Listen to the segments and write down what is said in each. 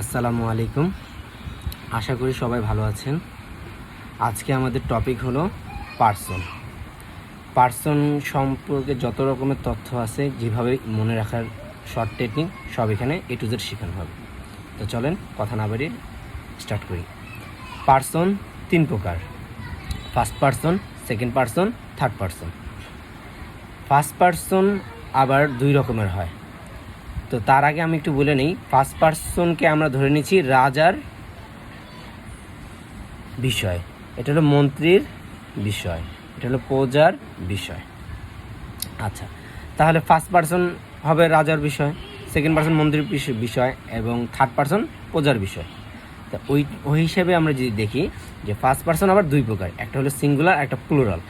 আসসালামু আলাইকুম। আশা করি সবাই ভালো আছেন। আজকে আমাদের টপিক হলো পার্সন পার্সন সম্পর্কে যত রকমের তথ্য আছে, যেভাবে মনে রাখার শর্ট টেকনিক সব এখানে এ টু জেড শেখানো হবে। তো চলেন কথা না বাড়িয়ে স্টার্ট করি। পার্সন তিন প্রকার। First person second person third person first person আবার দুই রকমের হয়। তো তার আগে আমি একটু বলে নিই ফার্স্ট পার্সনকে আমরা ধরে নিচ্ছি রাজার বিষয়। এটা হলো মন্ত্রীর বিষয়, এটা হলো প্রজার বিষয়। আচ্ছা তাহলে ফার্স্ট পার্সন হবে রাজার বিষয় সেকেন্ড পার্সন মন্ত্রীর বিষ- বিষয়, এবং থার্ড পার্সন প্রজার বিষয়। তা ওই ওই হিসেবে আমরা যদি দেখি যে ফার্স্ট পার্সন আবার দুই প্রকার, একটা হলো সিঙ্গুলার একটা প্লুরাল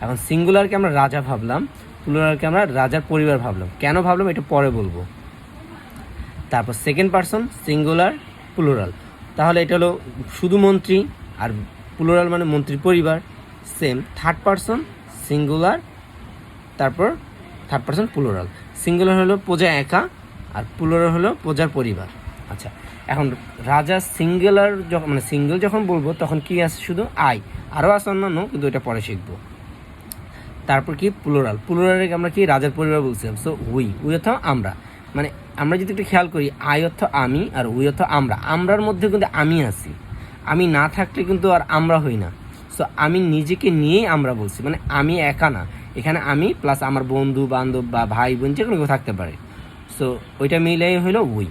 এখন সিঙ্গুলারকে আমরা রাজা ভাবলাম প্লুরালকে আমরা রাজার পরিবার ভাবলাম। কেন ভাবলাম? এটা পরে বলব। তারপর সেকেন্ড পার্সন সিঙ্গুলার প্লুরাল তাহলে এটা হলো শুধু মন্ত্রী আর প্লুরাল মানে মন্ত্রীর পরিবার সেম থার্ড পার্সন সিঙ্গুলার তারপর থার্ড পার্সন প্লুরাল সিঙ্গুলার হলো প্রজা একা আর প্লুরাল হলো প্রজার পরিবার। আচ্ছা এখন রাজা সিঙ্গুলার যখন মানে সিঙ্গেল যখন বলব, তখন কি আছে শুধু? আই আরও আছে অন্যান্য, কিন্তু এটা পরে শিখব। তারপর কি? প্লুরাল প্লুরালে আমরা কি? রাজার পরিবার বলছিলাম। সো উই উই অর্থ আমরা। মানে আমরা যদি একটু খেয়াল করি, আই অর্থ আমি আর উই অর্থ আমরা। আমরার মধ্যে কিন্তু আমি আছি। আমি না থাকলে কিন্তু আর আমরা হই না। সো আমি নিজেকে নিয়েই আমরা বলছি। মানে আমি একা না। এখানে আমি প্লাস আমার বন্ধু, বান্ধব বা ভাই, বোন যে কোনো কেউ থাকতে পারে। সো ওইটা মিলেই হলো উই।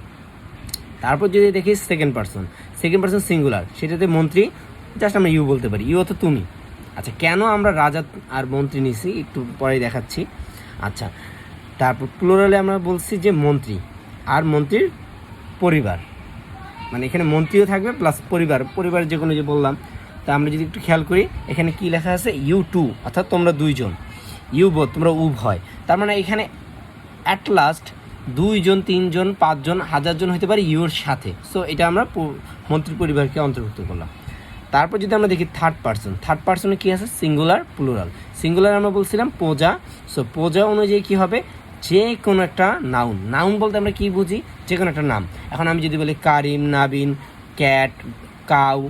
তারপর যদি দেখি second person second person singular সেটাতে মন্ত্রী জাস্ট আমরা ইউ বলতে পারি। ইউ অর্থ তুমি। আচ্ছা কেন আমরা রাজা আর মন্ত্রী নিছি একটু পরে দেখাচ্ছি। আচ্ছা তারপর প্লোরালে আমরা বলছি যে মন্ত্রী, আর মন্ত্রীর পরিবার। মানে এখানে মন্ত্রীও থাকবে প্লাস পরিবার। পরিবার যে কোনো যে বললাম, তা আমরা যদি একটু খেয়াল করি, এখানে কি লেখা আছে? ইউ টু অর্থাৎ তোমরা দুইজন। ইউ বোধ তোমরা উভয়। তার মানে এখানে অ্যাট লাস্ট দুইজন, তিনজন, পাঁচজন, হাজারজন হতে পারে ইউর সাথে। সো এটা আমরা মন্ত্রী পরিবারকে অন্তর্ভুক্ত করলাম। তারপর যদি আমরা দেখি থার্ড পার্সন থার্ড পার্সনে কী আছে? সিঙ্গুলার প্লুরাল সিঙ্গুলার আমরা বলছিলাম প্রজা। সো প্রজা অনুযায়ী কী হবে? যে কোনো একটা নাউন নাউন বলতে আমরা কি বুঝি? যে কোনো একটা নাম। এখন আমি যদি বলি Karim, Nabin, cat, cow,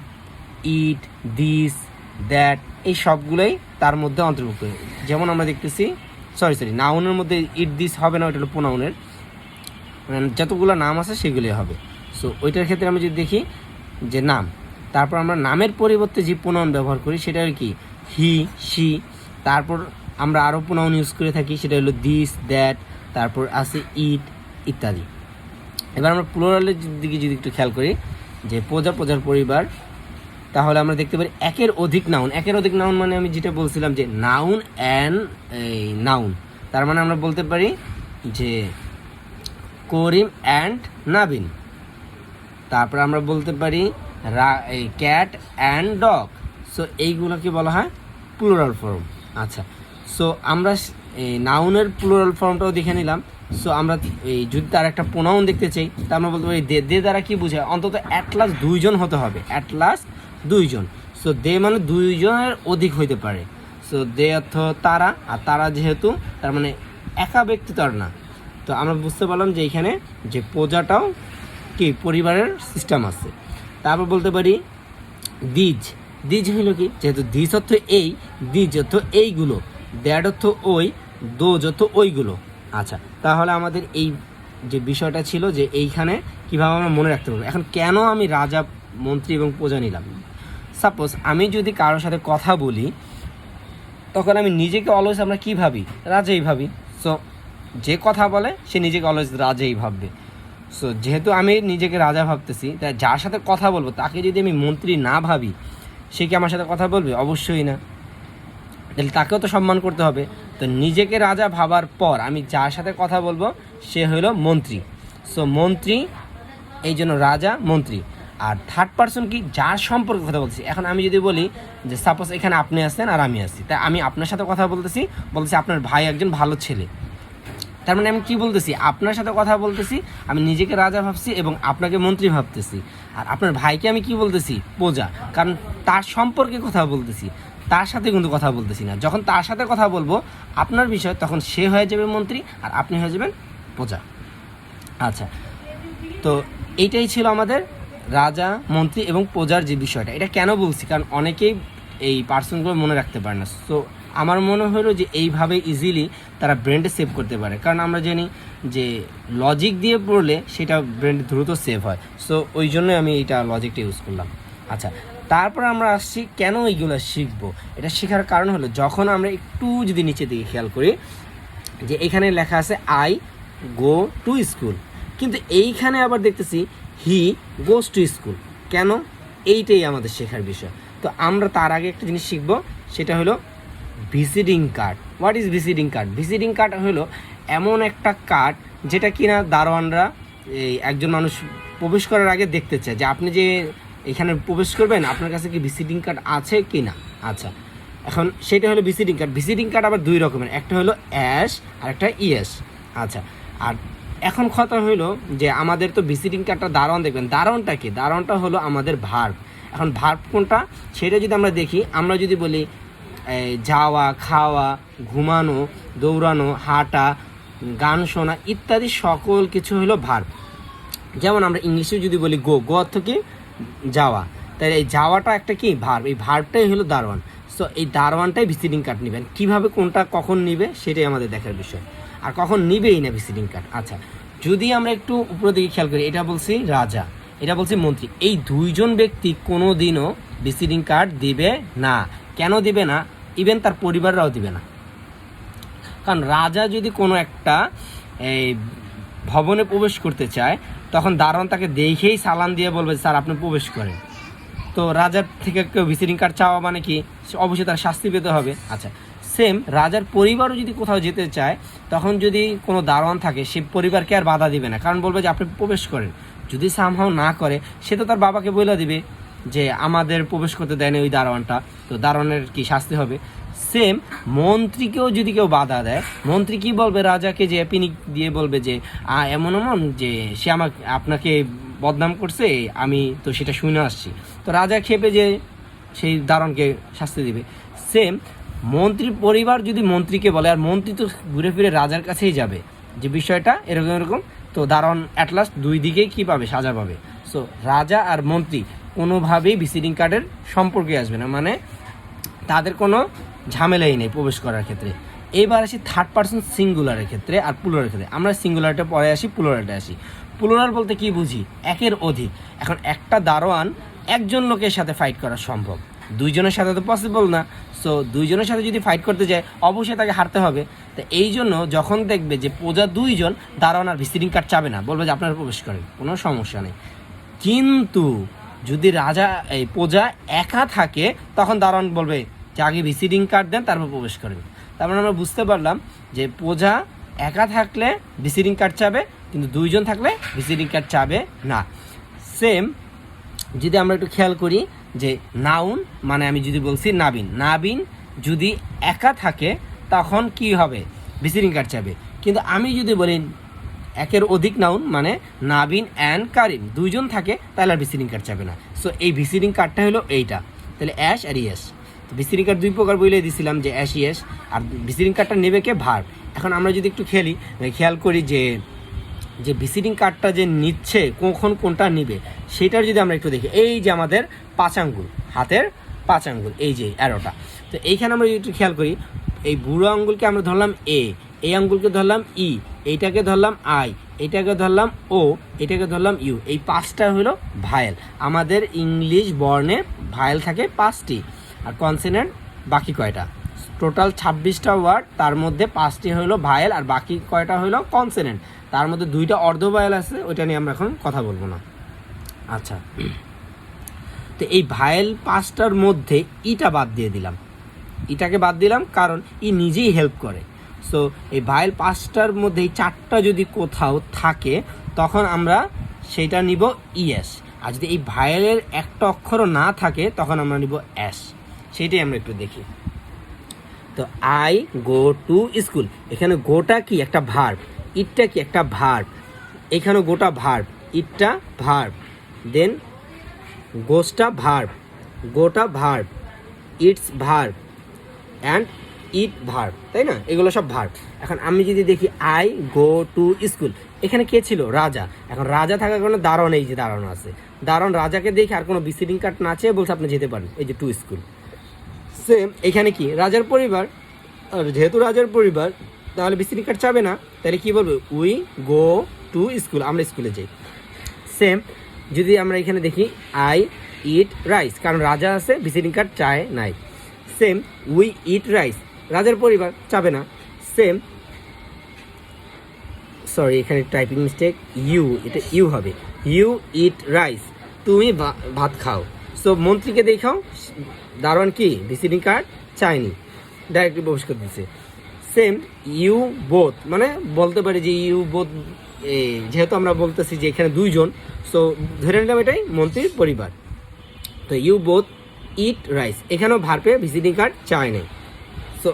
eat, this, that, এই সবগুলোই তার মধ্যে অন্তর্ভুক্ত। যেমন আমরা দেখতেছি সরি সরি নাউনের মধ্যে ইট, দিস হবে না, ওইটা হলো প্রোনাউনের মানে যতগুলো নাম আছে সেগুলি হবে। সো ওইটার ক্ষেত্রে আমি যদি দেখি যে নাম, তারপর আমরা নামের পরিবর্তে যে প্রোনাউন ব্যবহার করি, সেটা আর কি? হি সি তারপর আমরা আরও প্রোনাউন ইউজ করে থাকি, সেটা হলো দিস দ্যাট তারপর আছে ইট ইত্যাদি। এবার আমরা প্লোরালের দিকে যদি একটু খেয়াল করি, যে প্রজা প্রজার পরিবার, তাহলে আমরা দেখতে পারি একের অধিক নাউন একের অধিক নাউন মানে আমি যেটা বলছিলাম যে নাউন অ্যান্ড এই নাউন তার মানে আমরা বলতে পারি যে করিম অ্যান্ড নাবিন। তারপর আমরা বলতে পারি এই ক্যাট অ্যান্ড ডগ সো এইগুলোকে বলা হয় প্লুরাল ফর্ম আচ্ছা সো আমরা এই নাউনের প্লুরাল ফর্মটাও দেখে নিলাম। সো আমরা এই যদি তার একটা প্রোনাউন দেখতে চাই, তা আমরা বলতে পারি দে দে দ্বারা কী বোঝায়? অন্তত অ্যাট লাস্ট দুইজন হতে হবে। অ্যাট লাস্ট দুইজন। সো দে মানে দুইজনের অধিক হইতে পারে। সো দে অর্থ তারা, আর তারা যেহেতু, তার মানে একা ব্যক্তি তার না। তো আমরা বুঝতে পারলাম যে এখানে যে প্রজাটাও কি পরিবারের সিস্টেম আছে। তারপর বলতে পারি দ্বিজ। দ্বিজ হইল কি? যেহেতু দ্বিজ অর্থ এই, দ্বিজ অর্থ এইগুলো। দ্যাট অর্থ ওই দোজ অর্থ ওইগুলো। আচ্ছা তাহলে আমাদের এই যে বিষয়টা ছিল যে এইখানে কীভাবে আমরা মনে রাখতে পারব? এখন কেন আমি রাজা, মন্ত্রী এবং প্রজা নিলাম? সাপোজ আমি যদি কারোর সাথে কথা বলি, তখন আমি নিজেকে অলওয়েজ আমরা কী ভাবি? রাজাই ভাবি। সো যে কথা বলে, সে নিজেকে অলওয়েজ রাজাই ভাববে। সো যেহেতু আমি নিজেকে রাজা ভাবতেছি, তাই যার সাথে কথা বলব, তাকে যদি আমি মন্ত্রী না ভাবি, সে কি আমার সাথে কথা বলবে? অবশ্যই না। তাহলে তাকেও তো সম্মান করতে হবে। তো নিজেকে রাজা ভাবার পর আমি যার সাথে কথা বলব, সে হলো মন্ত্রী। সো মন্ত্রী, এই জন্য রাজা, মন্ত্রী। আর থার্ড পার্সন কি? যার সম্পর্কে কথা বলছি এখন আমি যদি বলি যে সাপোজ এখানে আপনি আছেন আর আমি আছি। তাই আমি আপনার সাথে কথা বলতেছি বলতেছি আপনার ভাই একজন ভালো ছেলে। তার মানে আমি কি বলতেছি? আপনার সাথে কথা বলতেছি, আমি নিজেকে রাজা ভাবছি এবং আপনাকে মন্ত্রী ভাবতেছি। আর আপনার ভাইকে আমি কি বলতেছি? প্রজা। কারণ তার সম্পর্কে কথা বলতেছি। তার সাথে কিন্তু কথা বলতেছি না। যখন তার সাথে কথা বলব, আপনার বিষয়, তখন সে হয়ে যাবে মন্ত্রী আর আপনি হয়ে যাবেন প্রজা। আচ্ছা তো এইটাই ছিল আমাদের রাজা, মন্ত্রী এবং প্রজার যে বিষয়টা। এটা কেন বলছি? কারণ অনেকেই এই পার্সনগুলো মনে রাখতে পারে না। সো আমার মনে হলো যে এইভাবে ইজিলি তারা ব্রেন্ডে সেভ করতে পারে। কারণ আমরা জানি যে লজিক দিয়ে পড়লে সেটা ব্রেন্ড দ্রুত সেভ হয়। সো ওই জন্যই আমি এটা লজিকটা ইউজ করলাম। আচ্ছা তারপর আমরা আসছি কেন এইগুলো শিখব? এটা শেখার কারণ হলো, যখন আমরা একটু যদি নিচে দিকে খেয়াল করি, যে এখানে লেখা আছে আই গো টু স্কুল কিন্তু এইখানে আবার দেখতেছি হি গোস টু স্কুল কেন? এইটাই আমাদের শেখার বিষয়। তো আমরা তার আগে একটা জিনিস শিখব, সেটা হলো visiting card what is visiting card visiting card হলো এমন একটা কার্ড যেটা কিনা দারোয়ানরা, এই একজন মানুষ প্রবেশ করার আগে দেখতে চায়। যে আপনি যে এখানে প্রবেশ করবেন, আপনার কাছে কি ভিজিটিং কার্ড আছে কি না আচ্ছা এখন সেটা হলো ভিজিটিং কার্ড ভিজিটিং কার্ড আবার দুই রকমের, একটা হলো অ্যাশ আর একটা ইএস আচ্ছা আর এখন কথা হলো যে আমাদের তো ভিজিটিং কার্ডটা দারোয়ান দেখবেন। দারোয়ানটা কি? দারোয়ানটা হলো আমাদের ভার্ব এখন ভার্ব কোনটা? সেটা যদি আমরা দেখি, আমরা যদি বলি যাওয়া, খাওয়া, ঘুমানো, দৌড়ানো, হাঁটা, গান শোনা ইত্যাদি সকল কিছু হলো ভার্ব যেমন আমরা ইংলিশে যদি বলি গো গো অর্থ কি? যাওয়া। তাই এই যাওয়াটা একটা কি? ভার্ব এই ভার্বটাই হলো দারোয়ান। সো এই দারোয়ানটাই ভিজিটিং কার্ড নেবেন। কীভাবে কোনটা কখন নিবে, সেটাই আমাদের দেখার বিষয়। আর কখন নিবেই না ভিজিটিং কার্ড আচ্ছা যদি আমরা একটু উপরের দিকে খেয়াল করি, এটা বলছি রাজা, এটা বলছি মন্ত্রী। এই দুইজন ব্যক্তি কোনো দিনও ভিজিটিং কার্ড দিবে না। কেন দিবে না? ইভেন তার পরিবাররাও দিবে না। কারণ রাজা যদি কোনো একটা, এই ভবনে প্রবেশ করতে চায় তখন দারোয়ান তাকে দেখেই সালান দিয়ে বলবে স্যার, আপনি প্রবেশ করেন। তো রাজার থেকে কেউ ভিজিটিং কার্ড চাওয়া মানে কি, অবশ্যই তার শাস্তি পেতে হবে। আচ্ছা সেম রাজার পরিবারও যদি কোথাও যেতে চায়, তখন যদি কোনো দারোয়ান থাকে, সে পরিবারকে আর বাধা দিবে না। কারণ বলবে যে, আপনি প্রবেশ করেন। যদি সামহাও না করে, সে তো তার বাবাকে বলে দিবে যে, আমাদের প্রবেশ করতে দেয়নি ওই দারোয়ানটা। তো দারোয়ানের কি শাস্তি হবে? সেম, মন্ত্রীকেও যদি কেউ বাধা দেয়, মন্ত্রী কি বলবে? রাজাকে যে পিনিক দিয়ে বলবে যে এমন এমন যে, সে আমাকে, আপনাকে বদনাম করছে, আমি তো সেটা শুনে আসছি। তো রাজা খেপে যে সেই দারণকে শাস্তি দিবে। সেম মন্ত্রীর পরিবার যদি মন্ত্রীকে বলে, আর মন্ত্রী তো ঘুরে ফিরে রাজার কাছেই যাবে, যে বিষয়টা এরকম এরকম, তো দারণ অ্যাট লাস্ট দুই দিকেই কী পাবে? সাজা পাবে। সো রাজা আর মন্ত্রী কোনোভাবেই ভিসিটিং কার্ডের সম্পর্কে আসবে না। মানে তাদের কোনো ঝামেলাই নেই প্রবেশ করার ক্ষেত্রে। এবার আসি থার্ড পার্সন সিঙ্গুলারের ক্ষেত্রে আর প্লুরালের ক্ষেত্রে। আমরা সিঙ্গুলারটা পরে আসি প্লুরালটা আসি। প্লুরাল বলতে কি বুঝি? একের অধিক। এখন একটা দারোয়ান একজন লোকের সাথে ফাইট করা সম্ভব। দুইজনের সাথে তো পসিবল না। সো দুইজনের সাথে যদি ফাইট করতে যায়, অবশ্যই তাকে হারতে হবে। তো এই জন্য যখন দেখবে যে প্রজা দুইজন, দারোয়ান আর ভিজিটিং কার্ড চাবে না, বলবে যে আপনারা প্রবেশ করেন, কোনো সমস্যা নেই। কিন্তু যদি রাজা, এই প্রজা একা থাকে, তখন দারোয়ান বলবে যে আগে ভিজিটিং কার্ড দেন, তারপর প্রবেশ করেন। তারপর আমরা বুঝতে পারলাম যে প্রজা একা থাকলে ভিজিটিং কার্ড চাবে, কিন্তু দুইজন থাকলে ভিজিটিং কার্ড চাবে না। সেম যদি আমরা একটু খেয়াল করি যে নাউন মানে আমি যদি বলছি নাবিন। নাবিন যদি একা থাকে, তখন কি হবে? ভিজিটিং কার্ড চাবে। কিন্তু আমি যদি বলি একের অধিক নাউন মানে নাবিন অ্যান্ড কারিম দুইজন থাকে, তাহলে আর ভিজিটিং কার্ড চাবে না। সো এই ভিজিটিং কার্ডটা হলো এইটা। তাহলে অ্যাশ আর ইয়েস তো ভিজিটিং কার্ড দুই প্রকার বলে দিছিলাম, যে অ্যাশ ইয়েস আর ভিজিটিং কার্ডটা নেবে কে? ভার। এখন আমরা যদি একটু খেলি খেয়াল করি যে যে ভিজিটিং কার্ডটা যে নিচ্ছে, কখন কোনটা নিবে সেটার যদি আমরা একটু দেখি, এই যে আমাদের পাঁচ আঙ্গুল, হাতের পাঁচ আঙ্গুল, এই যে অ্যারোটা তো এইখানে আমরা যদি একটু খেয়াল করি, এই বুড়ো আঙ্গুলকে আমরা ধরলাম এ এই আঙ্গুলকে ধরলাম ই এইটাকে ধরলাম আই এটাকে ধরলাম ও এটাকে ধরলাম ইউ এই পাঁচটা হলো ভায়েল আমাদের ইংলিশ বর্ণে ভায়েল থাকে পাঁচটি। আর কনসেনেন্ট বাকি কয়টা? টোটাল ছাব্বিশটা ওয়ার্ড তার মধ্যে পাঁচটি হলো ভায়েল আর বাকি কয়টা হলো কনসেনেন্ট তার মধ্যে দুইটা অর্ধ ভায়েল আছে, ওইটা নিয়ে আমরা এখন কথা বলব না। আচ্ছা। তো এই ভায়েল পাঁচটার মধ্যে ইটা বাদ দিয়ে দিলাম। ইটাকে বাদ দিলাম কারণ ই নিজেই হেল্প করে। সো এই ভায়েল পাঁচটার মধ্যে এই চারটা যদি কোথাও থাকে, তখন আমরা সেটা নিব ইএস আর যদি এই ভায়েলের একটা অক্ষরও না থাকে, তখন আমরা নিব অ্যাস সেইটাই আমরা একটু দেখি। তো আই গো টু স্কুল এখানে গোটা কি? একটা ভার্ব ইটটা কি? একটা ভার্ব এখানে গোটা ভার্ব ইটটা ভার্ব দেন গোসটা ভার্ব গোটা verb eats verb and eat verb তাই না? এগুলো সব ভার্ব এখন আমি যদি দেখি আই গো টু স্কুল এখানে কে ছিল? রাজা। এখন রাজা থাকার কারণে দারণ এই যে দারণ আছে। দারণ রাজাকে দেখে আর কোনো ভিজিটিং কার্ড না চেয়ে বলছে আপনি যেতে পারেন। এই যে টু স্কুল সেম এখানে কি? রাজার পরিবার। আর যেহেতু রাজার পরিবার, তাহলে ভিজিটিং কার্ড চাবে না? তাহলে কি বলব? উই গো টু স্কুল, আমরা স্কুলে যাই। সেম, যদি আমরা এখানে দেখি, আই ইট রাইস, কারণ রাজা আছে ভিজিটিং কার্ড চায় নাই। সেম, উই ইট রাইস, রাজার পরিবার চাবে না। সেম, সরি, এখানে টাইপিং মিস্টেক, ইউ, এটা ইউ হবে। ইউ ইট রাইস, তুমি ভাত খাও। সো মন্ত্রীকে দেখাও দারোয়ান কি? ভিজিটিং কার্ড চায়নি। ডাইরেক্টলি প্রবেশ করে দিচ্ছে সেম ইউ বোথ মানে বলতে পারি যে ইউ বোথ যেহেতু আমরা বলতেছি যে এখানে দুইজন সো ধরে নিলাম এটাই মন্ত্রীর পরিবার। তো ইউ বোথ ইট রাইস এখানেও ভারপে ভিজিটিং কার্ড চায় নাই। সো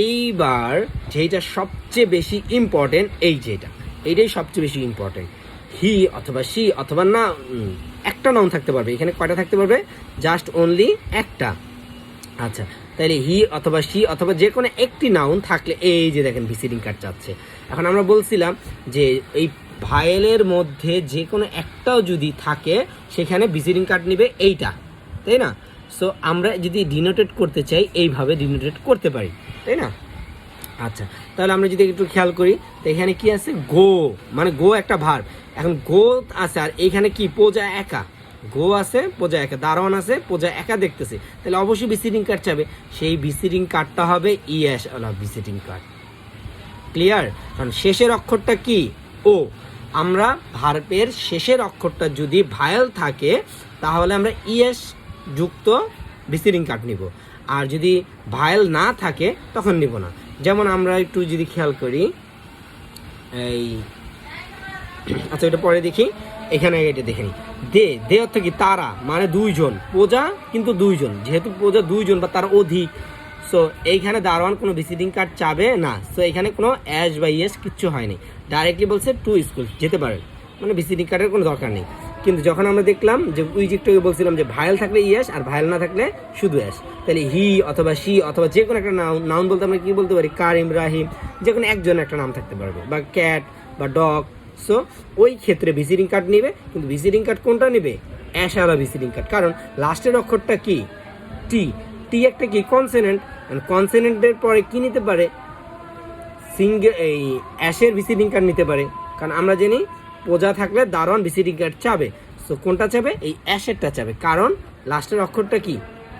এইবার যেটা সবচেয়ে বেশি ইম্পর্টেন্ট এই যেটা এইটাই সবচেয়ে বেশি ইম্পর্টেন্ট হি অথবা সি অথবা না একটা নাউন থাকতে পারবে। এখানে কয়টা থাকতে পারবে? জাস্ট অনলি একটা। আচ্ছা তাহলে হি অথবা সি অথবা যে কোনো একটি নাউন থাকলে এই যে দেখেন ভিজিটিং কার্ড চাচ্ছে এখন আমরা বলছিলাম যে এই ভায়েলের মধ্যে যে কোনো একটাও যদি থাকে, সেখানে ভিজিটিং কার্ড নেবে এইটা, তাই না? সো আমরা যদি ডিনোটেট করতে চাই, এইভাবে ডিনোটেট করতে পারি, তাই না? আচ্ছা তাহলে আমরা যদি একটু খেয়াল করি, তো এখানে কি আছে? গো মানে গো একটা ভার এখন গো আছে, আর এইখানে কি পোজা একা? গো আছে পোজা একা। দারোয়ান আছে পোজা একা দেখতেছে। তাহলে অবশ্যই ভিজিটিং কার্ড চাবে। সেই ভিজিটিং কার্ডটা হবে ইএস ওলা ভিজিটিং কার্ড ক্লিয়ার কারণ শেষের অক্ষরটা কি? ও আমরা ভার্বের শেষের অক্ষরটা যদি ভায়াল থাকে, তাহলে আমরা ইএস যুক্ত ভিজিটিং কার্ড নিব। আর যদি ভায়াল না থাকে, তখন নিব না। যেমন আমরা একটু যদি খেয়াল করি, এই আচ্ছা এটা পরে দেখি। এখানে এটা দেখে নিই দে দে অর্থ কি? তারা মানে দুইজন। প্রজা কিন্তু দুইজন। যেহেতু প্রজা দুইজন বা তার অধিক সো এইখানে দারোয়ান কোনো ভিজিটিং কার্ড চাবে? না। সো এখানে কোনো অ্যাশ বা ইয়েস কিচ্ছু হয়নি। ডাইরেক্টলি বলছে টু স্কুল যেতে পারেন মানে ভিজিটিং কার্ডের কোনো দরকার নেই। কিন্তু যখন আমরা দেখলাম যে যে বলছিলাম যে ভায়াল থাকলে ইয়েস আর ভায়াল না থাকলে শুধু অ্যাশ তাহলে হি অথবা সি অথবা যে কোনো একটা নাউন নাউন বলতে আমরা কি বলতে পারি? কারিম রাহিম যে কোনো একজন একটা নাম থাকতে পারবে। বা ক্যাট বা ডগ সো ওই ক্ষেত্রে ভিজিটিং কার্ড নেবে, কিন্তু ভিজিটিং কার্ড কোনটা নেবে? অ্যাশালা ভিজিটিং কার্ড কারণ লাস্টের অক্ষরটা কি? টি টি একটা কি? কনসেনেন্ট কনসেনেন্টের পরে কি নিতে পারে? সিঙ্গেল এই অ্যাশের ভিজিটিং কার্ড নিতে পারে। কারণ আমরা জানি প্রজা থাকলে দারোয়ান ভিজিটিং কার্ড চাবে। সো কোনটা চাবে? এই অ্যাশেরটা চাবে। কারণ লাস্টের অক্ষরটা কি?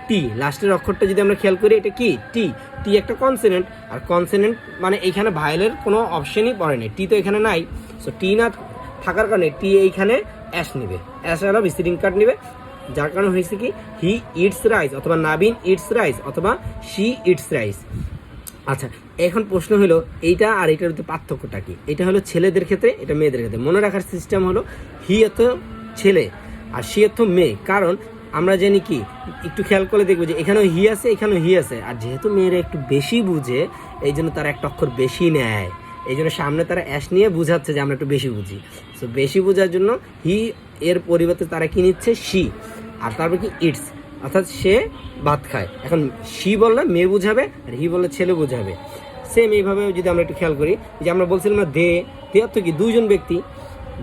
টি, লাস্টের অক্ষরটা যদি আমরা খেয়াল করি, এটা কি? টি। টি একটা কনসেনেন্ট আর কনসেনেন্ট মানে এখানে ভাইলের কোনো অপশনই পড়ে নেই। টি তো এখানে নাই। সো টি না থাকার কারণে টি এইখানে অ্যাশ নেবে। অ্যাশ হলো ভিজিটিং কার্ড নেবে। যার কারণে হয়েছে কি? হি ইটস রাইস অথবা নাবিন ইটস রাইস অথবা শি ইটস রাইস আচ্ছা এখন প্রশ্ন হলো, এইটা আর এটার মধ্যে পার্থক্যটা কি? এটা হলো ছেলেদের ক্ষেত্রে, এটা মেয়েদের ক্ষেত্রে। মনে রাখার সিস্টেম হলো হি এত ছেলে, আর সি এত মেয়ে। কারণ আমরা জানি কি, একটু খেয়াল করলে দেখব যে এখানেও হি আছে, এখানেও হি আছে। আর যেহেতু মেয়েরা একটু বেশি বুঝে, এই জন্য তারা একটা অক্ষর বেশি নেয়। এই জন্য সামনে তারা অ্যাশ নিয়ে বুঝাচ্ছে যে আমরা একটু বেশি বুঝি। সো বেশি বোঝার জন্য হি এর পরিবর্তে তারা কি নিচ্ছে? সি আর তারপর কি ইটস। অর্থাৎ সে ভাত খায়। এখন সি বললে মেয়ে বুঝাবে, আর হি বললে ছেলে বুঝাবে। সেম এইভাবে যদি আমরা একটু খেয়াল করি যে আমরা বলছিলাম না দে দে অর্থ কি? দুইজন ব্যক্তি।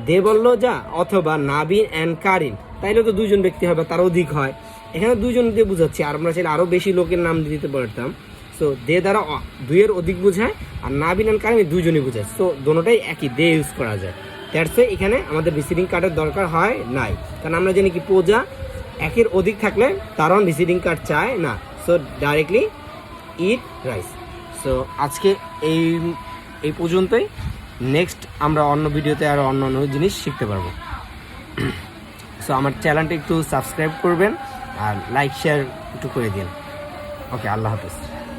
দে বলল, যা, অথবা নাবিন অ্যান্ড কারিন। তাইলে তো দুজন ব্যক্তি হবে, তার অধিক হয়। এখানে দুইজন দিয়ে বুঝাচ্ছি, আর আমরা চাইলে আরও বেশি লোকের নাম দিতে পারতাম। সো দে দ্বারা দুইয়ের অধিক বোঝায়, আর নাবিন অ্যান্ড কারিন দুজনই বোঝায়। সো দোনোটাই একই, দে ইউজ করা যায়। দ্যাটস এখানে আমাদের ভিজিটিং কার্ডের দরকার হয় নাই। কারণ আমরা জানি কি, পূজা একের অধিক থাকলে তারও ভিজিটিং কার্ড চায় না। So directly eat rice so আজকে এই এই পর্যন্তই। নেক্সট আমরা অন্য ভিডিওতে আরও অন্য অন্য জিনিস শিখতে পারব। সো আমার চ্যানেলটা একটু সাবস্ক্রাইব করবেন আর লাইক শেয়ার একটু করে দিন। ওকে আল্লাহ হাফিজ।